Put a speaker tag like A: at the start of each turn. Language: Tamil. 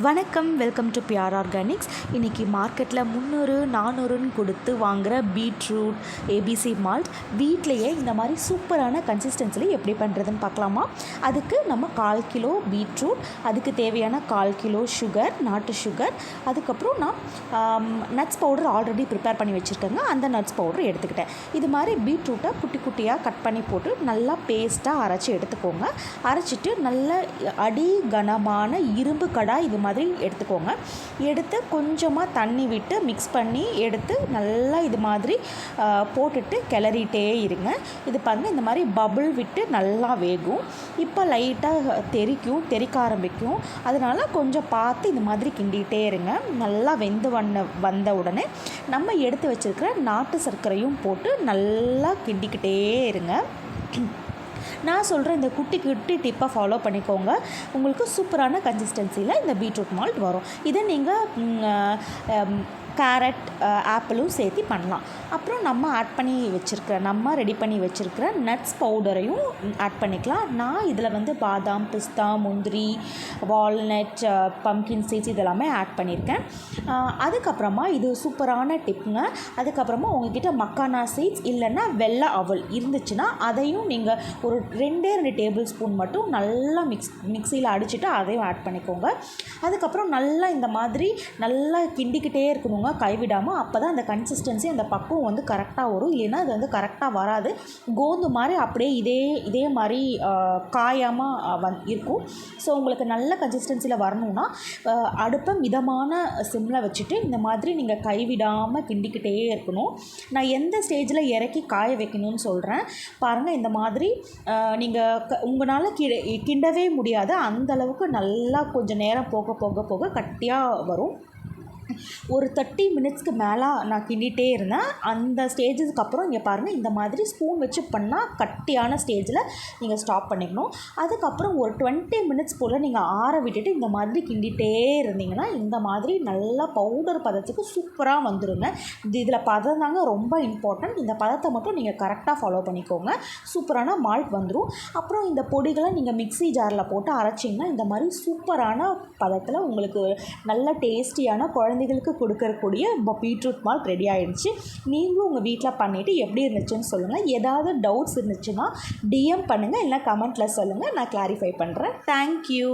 A: வணக்கம் வெல்கம் டு பிஆர் ஆர்கானிக்ஸ் இன்றைக்கி மார்க்கெட்டில் முந்நூறு நானூறுன்னு கொடுத்து வாங்குகிற பீட்ரூட் ஏபிசி மால்ட் வீட்லேயே இந்த மாதிரி சூப்பரான கன்சிஸ்டன்சியில் எப்படி பண்ணுறதுன்னு பார்க்கலாமா? அதுக்கு நம்ம கால் கிலோ பீட்ரூட் அதுக்கு தேவையான கால் கிலோ சுகர் நாட்டு சுகர் அதுக்கப்புறம் நான் நட்ஸ் பவுடர் ஆல்ரெடி ப்ரிப்பேர் பண்ணி வச்சுருக்கேங்க. அந்த நட்ஸ் பவுடர் எடுத்துக்கிட்டேன். இது மாதிரி பீட்ரூட்டை குட்டி குட்டியாக கட் பண்ணி போட்டு நல்லா பேஸ்ட்டாக அரைச்சி எடுத்துக்கோங்க. அரைச்சிட்டு நல்ல அடி கனமான இரும்பு கடாய் இது மாதிரி எடுத்துக்கோங்க. எடுத்து கொஞ்சமாக தண்ணி விட்டு மிக்ஸ் பண்ணி எடுத்து நல்லா இது மாதிரி போட்டுட்டு கிளறிட்டே இருங்க. இது பாருங்கள் இந்த மாதிரி பபுள் விட்டு நல்லா வேகும். இப்போ லைட்டாக தெறிக்கும் தெறிக்க ஆரம்பிக்கும். அதனால் கொஞ்சம் பார்த்து இந்த மாதிரி கிண்டிகிட்டே இருங்க. நல்லா வெந்து வந்த வந்த உடனே நம்ம எடுத்து வச்சுருக்கிற நாட்டு சர்க்கரையும் போட்டு நல்லா கிண்டிக்கிட்டே இருங்க. நான் சொல்கிற இந்த குட்டி குட்டி டிப்பை ஃபாலோ பண்ணிக்கோங்க. உங்களுக்கு சூப்பரான கன்சிஸ்டன்சியில் இந்த பீட்ரூட் மால்ட் வரும். இதை நீங்கள் கேரட் ஆப்பிளும் சேர்த்து பண்ணலாம். அப்புறம் நம்ம ஆட் பண்ணி வச்சுருக்கிற நம்ம ரெடி பண்ணி வச்சுருக்கிற நட்ஸ் பவுடரையும் ஆட் பண்ணிக்கலாம். நான் இதில் வந்து பாதாம் பிஸ்தா முந்திரி வால்நட் பம்கின் சீட்ஸ் இதெல்லாமே ஆட் பண்ணியிருக்கேன் அதுக்கப்புறமா இது சூப்பரான டிப்புங்க அதுக்கப்புறமா உங்ககிட்ட மக்கானா சீட்ஸ் இல்லைன்னா வெள்ளை அவல் இருந்துச்சுன்னா அதையும் நீங்கள் ஒரு ரெண்டே ரெண்டு டேபிள் ஸ்பூன் மட்டும் நல்லா மிக்ஸ் மிக்சியில் அடிச்சுட்டு அதையும் ஆட் பண்ணிக்கோங்க. அதுக்கப்புறம் நல்லா இந்த மாதிரி நல்லா கிண்டிக்கிட்டே இருக்கணுங்க கைவிடாமல் அப்போ தான் அந்த கன்சிஸ்டன்சி அந்த பக்குவம் வந்து கரெக்டாக வரும். இல்லைன்னா அது வந்து கரெக்டாக வராது. கோந்து மாதிரி அப்படியே இதே இதே மாதிரி காயாமல் வந் இருக்கும். ஸோ உங்களுக்கு நல்ல கன்சிஸ்டன்சியில் வரணும்னா அடுப்பை மிதமான சிம்மில் வச்சுட்டு இந்த மாதிரி நீங்கள் கைவிடாமல் கிண்டிக்கிட்டே இருக்கணும். நான் எந்த ஸ்டேஜில் இறக்கி காய வைக்கணும்னு சொல்கிறேன் பாருங்கள் இந்த மாதிரி நீங்கள் க உங்களால் கி கிண்டவே முடியாது. அந்த அளவுக்கு நல்லா கொஞ்சம் நேரம் போக போக போக கட்டியாக வரும். ஒரு தேர்ட்டி மினிட்ஸ்க்கு மேலே நான் கிண்டிகிட்டே இருந்தேன். அந்த ஸ்டேஜஸ்க்கு அப்புறம் இங்கே பாருங்கள் இந்த மாதிரி ஸ்பூன் வச்சு பண்ணால் கட்டியான ஸ்டேஜில் நீங்கள் ஸ்டாப் பண்ணிக்கணும். அதுக்கப்புறம் ஒரு டுவெண்ட்டி மினிட்ஸ் போல் நீங்கள் ஆற விட்டுட்டு இந்த மாதிரி கிண்டிகிட்டே இருந்தீங்கன்னா இந்த மாதிரி நல்லா பவுடர் பதத்துக்கு சூப்பராக வந்துருங்க. இது இதில் பதம் தாங்க ரொம்ப இம்பார்ட்டன்ட் இந்த பதத்தை மட்டும் நீங்கள் கரெக்டாக ஃபாலோ பண்ணிக்கோங்க. சூப்பரான மால்ட் வந்துடும் அப்புறம் இந்த பொடிகளை நீங்கள் மிக்ஸி ஜாரில் போட்டு அரைச்சிங்கன்னா இந்த மாதிரி சூப்பரான பதத்தில் உங்களுக்கு நல்ல டேஸ்டியான குழந்தைகளுக்கு கொடுக்கறக்கூடிய பீட்ரூட் மால்ட் ரெடி ஆகிடுச்சு நீங்களும் உங்கள் வீட்டில் பண்ணிவிட்டு எப்படி இருந்துச்சுன்னு சொல்லுங்கள் ஏதாவது டவுட்ஸ் இருந்துச்சுன்னா டிஎம் பண்ணுங்கள் இல்லைனா கமெண்ட்டில் சொல்லுங்கள் நான் கிளாரிஃபை பண்ணுறேன் தேங்க்யூ